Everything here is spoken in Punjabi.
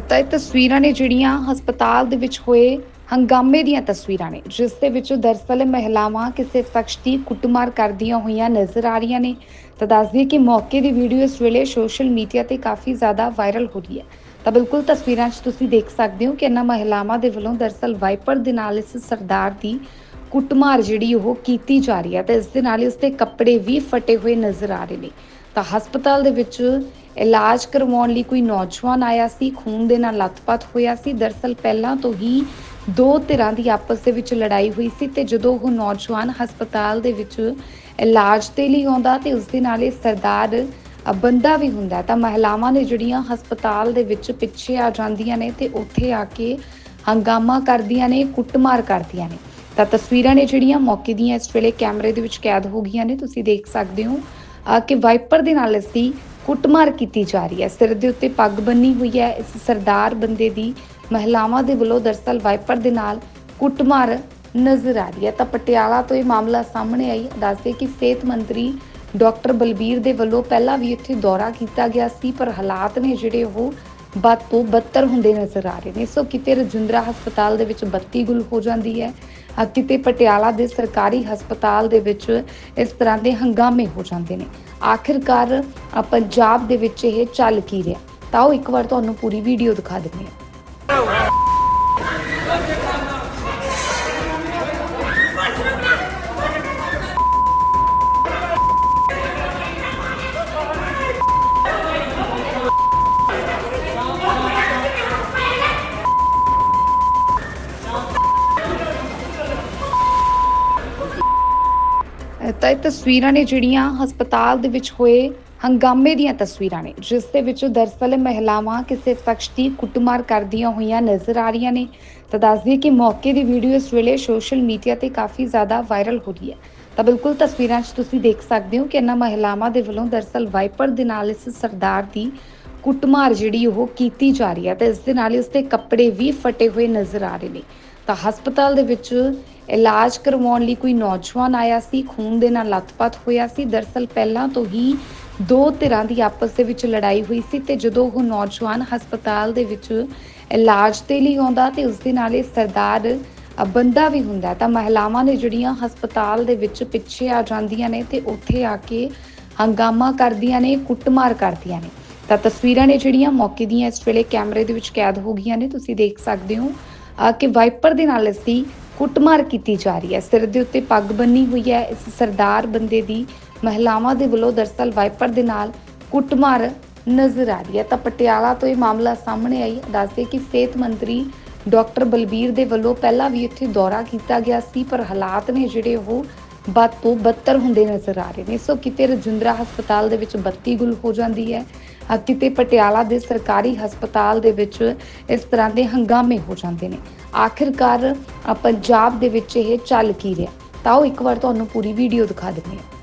ਤਾਂ ਇਹ ਤਸਵੀਰਾਂ ਨੇ ਜਿਹੜੀਆਂ ਹਸਪਤਾਲ ਦੇ ਵਿੱਚ ਹੋਏ ਹੰਗਾਮੇ ਦੀਆਂ ਤਸਵੀਰਾਂ ਨੇ, ਜਿਸ ਦੇ ਵਿੱਚ ਦਰਸਲ ਮਹਿਲਾਵਾਂ ਕਿਸੇ ਸ਼ਖਸ ਦੀ ਕੁੱਟਮਾਰ ਕਰਦੀਆਂ ਹੋਈਆਂ ਨਜ਼ਰ ਆ ਰਹੀਆਂ ਨੇ। ਤਾਂ ਦੱਸ ਦਈਏ ਕਿ ਮੌਕੇ ਦੀ ਵੀਡੀਓ ਇਸ ਵੇਲੇ ਸੋਸ਼ਲ ਮੀਡੀਆ ਤੇ ਕਾਫੀ ਜ਼ਿਆਦਾ ਵਾਇਰਲ ਹੋ ਰਹੀ ਹੈ। ਤਾਂ ਬਿਲਕੁਲ ਤਸਵੀਰਾਂ 'ਚ ਤੁਸੀਂ ਦੇਖ ਸਕਦੇ ਹੋ ਕਿ ਇਹਨਾਂ ਮਹਿਲਾਵਾਂ ਦੇ ਵੱਲੋਂ ਦਰਸਲ ਵਾਈਪਰ ਦੇ ਨਾਲ ਇਸ ਸਰਦਾਰ ਦੀ ਕੁੱਟਮਾਰ ਜਿਹੜੀ ਉਹ ਕੀਤੀ ਜਾ ਰਹੀ ਹੈ ਤੇ ਇਸ ਦੇ ਨਾਲ ਹੀ ਉਸਦੇ ਕੱਪੜੇ ਵੀ ਫਟੇ ਹੋਏ ਨਜ਼ਰ ਆ ਰਹੇ ਨੇ। ਤਾਂ ਹਸਪਤਾਲ ਦੇ ਵਿੱਚ ਇਲਾਜ ਕਰਵਾਉਣ ਲਈ ਕੋਈ ਨੌਜਵਾਨ ਆਇਆ ਸੀ, ਖੂਨ ਦੇ ਨਾਲ ਲੱਥਪੱਥ ਹੋਇਆ ਸੀ। ਦਰਸਲ ਪਹਿਲਾਂ ਤੋਂ ਹੀ ਦੋ ਧਿਰਾਂ ਦੀ ਆਪਸ ਦੇ ਵਿੱਚ ਲੜਾਈ ਹੋਈ ਸੀ ਤੇ ਜਦੋਂ ਉਹ ਨੌਜਵਾਨ ਹਸਪਤਾਲ ਦੇ ਵਿੱਚ ਇਲਾਜ ਦੇ ਲਈ ਆਉਂਦਾ ਤੇ ਉਸ ਦੇ ਨਾਲ ਇਹ ਸਰਦਾਰ ਬੰਦਾ ਵੀ ਹੁੰਦਾ ਤਾਂ ਮਹਿਲਾਵਾਂ ਨੇ ਜਿਹੜੀਆਂ ਹਸਪਤਾਲ ਦੇ ਵਿੱਚ ਪਿੱਛੇ ਆ ਜਾਂਦੀਆਂ ਨੇ ਤੇ ਉੱਥੇ ਆ ਕੇ ਹੰਗਾਮਾ ਕਰਦੀਆਂ ਨੇ, ਕੁੱਟਮਾਰ ਕਰਦੀਆਂ ਨੇ। ਤਾਂ ਤਸਵੀਰਾਂ ਨੇ ਜਿਹੜੀਆਂ ਮੌਕੇ ਦੀਆਂ ਇਸ ਵੇਲੇ ਕੈਮਰੇ ਦੇ ਵਿੱਚ ਕੈਦ ਹੋ ਗਈਆਂ ਨੇ, ਤੁਸੀਂ ਦੇਖ ਸਕਦੇ ਹੋ। ਕਿ ਵਾਈਪਰ ਦੇ ਨਾਲ ਇਸ ਦੀ ਕੁੱਟਮਾਰ ਕੀਤੀ ਜਾ ਰਹੀ ਹੈ। ਸਿਰ ਦੇ ਉੱਤੇ ਪੱਗ ਬੰਨੀ ਹੋਈ ਹੈ। ਇਸ ਸਰਦਾਰ ਬੰਦੇ ਦੀ ਮਹਿਲਾਵਾਂ ਦੇ ਵੱਲੋਂ ਦਰਸਲ ਵਾਈਪਰ ਦੇ ਨਾਲ ਕੁੱਟਮਾਰ ਨਜ਼ਰ ਆ ਰਹੀ ਹੈ। ਤਾਂ ਪਟਿਆਲਾ ਤੋਂ ਇਹ ਮਾਮਲਾ ਸਾਹਮਣੇ ਆਈ। ਦੱਸਦੇ ਕਿ ਸਿਹਤ ਮੰਤਰੀ ਡਾਕਟਰ ਬਲਬੀਰ ਦੇ ਵੱਲੋਂ ਪਹਿਲਾਂ ਵੀ ਇੱਥੇ ਦੌਰਾ ਕੀਤਾ ਗਿਆ ਸੀ, ਪਰ ਹਾਲਾਤ ਨੇ ਜਿਹੜੇ ਉਹ ਬਦ ਤੋਂ ਬੱਤਰ ਹੁੰਦੇ ਨਜ਼ਰ ਆ ਰਹੇ ਨੇ। ਸੋ ਕਿਤੇ ਰਜਿੰਦਰਾ ਹਸਪਤਾਲ ਦੇ ਵਿੱਚ ਬੱਤੀ ਗੁਲ ਹੋ ਜਾਂਦੀ ਹੈ। ਕਿਤੇ ਪਟਿਆਲਾ ਦੇ ਸਰਕਾਰੀ ਹਸਪਤਾਲ ਦੇ ਵਿੱਚ ਇਸ ਤਰ੍ਹਾਂ ਦੇ ਹੰਗਾਮੇ ਹੋ ਜਾਂਦੇ ਨੇ। ਆਖਿਰਕਾਰ ਪੰਜਾਬ ਦੇ ਵਿੱਚ ਇਹ ਚੱਲ ਕੀ ਰਿਹਾ? ਤਾਂ ਉਹ ਇੱਕ ਵਾਰ ਤੁਹਾਨੂੰ ਪੂਰੀ ਵੀਡੀਓ ਦਿਖਾ ਦਿੰਦੇ ਹਾਂ। ਤਾਂ ਇਹ ਤਸਵੀਰਾਂ ਨੇ ਜਿਹੜੀਆਂ ਹਸਪਤਾਲ ਦੇ ਵਿੱਚ ਹੋਏ ਹੰਗਾਮੇ ਦੀਆਂ ਤਸਵੀਰਾਂ ਨੇ, ਜਿਸ ਦੇ ਵਿੱਚ ਦਰਸਲ ਮਹਿਲਾਵਾਂ ਕਿਸੇ ਸ਼ਖਸ ਦੀ ਕੁੱਟਮਾਰ ਕਰਦੀਆਂ ਹੋਈਆਂ ਨਜ਼ਰ ਆ ਰਹੀਆਂ ਨੇ। ਤਾਂ ਦੱਸਦੀ ਕਿ ਮੌਕੇ ਦੀ ਵੀਡੀਓ ਇਸ ਵੇਲੇ ਸੋਸ਼ਲ ਮੀਡੀਆ ਤੇ ਕਾਫੀ ਜ਼ਿਆਦਾ ਵਾਇਰਲ ਹੋ ਰਹੀ ਹੈ। ਤਾਂ ਬਿਲਕੁਲ ਤਸਵੀਰਾਂ 'ਚ ਤੁਸੀਂ ਦੇਖ ਸਕਦੇ ਹੋ ਕਿ ਇਹਨਾਂ ਮਹਿਲਾਵਾਂ ਦੇ ਵੱਲੋਂ ਦਰਸਲ ਵਾਈਪਰ ਦੇ ਨਾਲ ਇਸ ਸਰਦਾਰ ਦੀ ਕੁੱਟਮਾਰ ਜਿਹੜੀ ਉਹ ਕੀਤੀ ਜਾ ਰਹੀ ਹੈ ਤੇ ਇਸ ਦੇ ਨਾਲ ਹੀ ਉਸਦੇ ਕੱਪੜੇ ਵੀ ਫਟੇ ਹੋਏ ਨਜ਼ਰ ਆ ਰਹੇ ਨੇ। ਤਾਂ ਹਸਪਤਾਲ ਦੇ ਵਿੱਚ ਇਲਾਜ ਕਰਵਾਉਣ ਲਈ ਕੋਈ ਨੌਜਵਾਨ ਆਇਆ ਸੀ, ਖੂਨ ਦੇ ਨਾਲ ਲੱਥਪੱਥ ਹੋਇਆ ਸੀ। ਦਰਸਲ ਪਹਿਲਾਂ ਤੋਂ ਹੀ ਦੋ ਧਿਰਾਂ ਦੀ ਆਪਸ ਦੇ ਵਿੱਚ ਲੜਾਈ ਹੋਈ ਸੀ ਤੇ ਜਦੋਂ ਉਹ ਨੌਜਵਾਨ ਹਸਪਤਾਲ ਦੇ ਵਿੱਚ ਇਲਾਜ ਦੇ ਲਈ ਆਉਂਦਾ ਤੇ ਉਸ ਦੇ ਨਾਲ ਇਹ ਸਰਦਾਰ ਬੰਦਾ ਵੀ ਹੁੰਦਾ ਤਾਂ ਮਹਿਲਾਵਾਂ ਨੇ ਜਿਹੜੀਆਂ ਹਸਪਤਾਲ ਦੇ ਵਿੱਚ ਪਿੱਛੇ ਆ ਜਾਂਦੀਆਂ ਨੇ ਤੇ ਉੱਥੇ ਆ ਕੇ ਹੰਗਾਮਾ ਕਰਦੀਆਂ ਨੇ, ਕੁੱਟਮਾਰ ਕਰਦੀਆਂ ਨੇ। ਤਾਂ ਤਸਵੀਰਾਂ ਨੇ ਜਿਹੜੀਆਂ ਮੌਕੇ ਦੀਆਂ ਇਸ ਵੇਲੇ ਕੈਮਰੇ ਦੇ ਵਿੱਚ ਕੈਦ ਹੋ ਗਈਆਂ ਨੇ, ਤੁਸੀਂ ਦੇਖ ਸਕਦੇ ਹੋ। ਕਿ ਵਾਈਪਰ ਦੇ ਨਾਲ ਇਸ ਦੀ ਕੁੱਟਮਾਰ ਕੀਤੀ ਜਾ ਰਹੀ ਹੈ। ਸਿਰ ਦੇ ਉੱਤੇ ਪੱਗ ਬੰਨੀ ਹੋਈ ਹੈ। ਇਸ ਸਰਦਾਰ ਬੰਦੇ ਦੀ ਮਹਿਲਾਵਾਂ ਦੇ ਵੱਲੋਂ ਦਰਸਲ ਵਾਈਪਰ ਦੇ ਨਾਲ ਕੁੱਟਮਾਰ ਨਜ਼ਰ ਆ ਰਹੀ ਹੈ। ਤਾਂ ਪਟਿਆਲਾ ਤੋਂ ਇਹ ਮਾਮਲਾ ਸਾਹਮਣੇ ਆਈ। ਦੱਸਦੇ ਕਿ ਸਿਹਤ ਮੰਤਰੀ ਡਾਕਟਰ ਬਲਬੀਰ ਦੇ ਵੱਲੋਂ ਪਹਿਲਾਂ ਵੀ ਇੱਥੇ ਦੌਰਾ ਕੀਤਾ ਗਿਆ ਸੀ, ਪਰ ਹਾਲਾਤ ਨੇ ਜਿਹੜੇ ਉਹ ਬਦ ਤੋਂ ਬੱਤਰ ਹੁੰਦੇ ਨਜ਼ਰ ਆ ਰਹੇ ਨੇ। ਸੋ ਕਿਤੇ ਰਜਿੰਦਰਾ ਹਸਪਤਾਲ ਦੇ ਵਿੱਚ ਬੱਤੀ ਗੁਲ ਹੋ ਜਾਂਦੀ ਹੈ ਕਿਤੇ ਪਟਿਆਲਾ ਦੇ ਸਰਕਾਰੀ ਹਸਪਤਾਲ ਦੇ ਵਿੱਚ ਇਸ ਤਰ੍ਹਾਂ ਦੇ ਹੰਗਾਮੇ ਹੋ ਜਾਂਦੇ ਨੇ। ਆਖਿਰਕਾਰ ਪੰਜਾਬ ਦੇ ਵਿੱਚ ਇਹ ਚੱਲ ਕੀ ਰਿਹਾ। ਤਾਂ ਉਹ ਇੱਕ ਵਾਰ ਤੁਹਾਨੂੰ ਪੂਰੀ ਵੀਡੀਓ ਦਿਖਾ ਦਿੰਦੇ ਹਾਂ।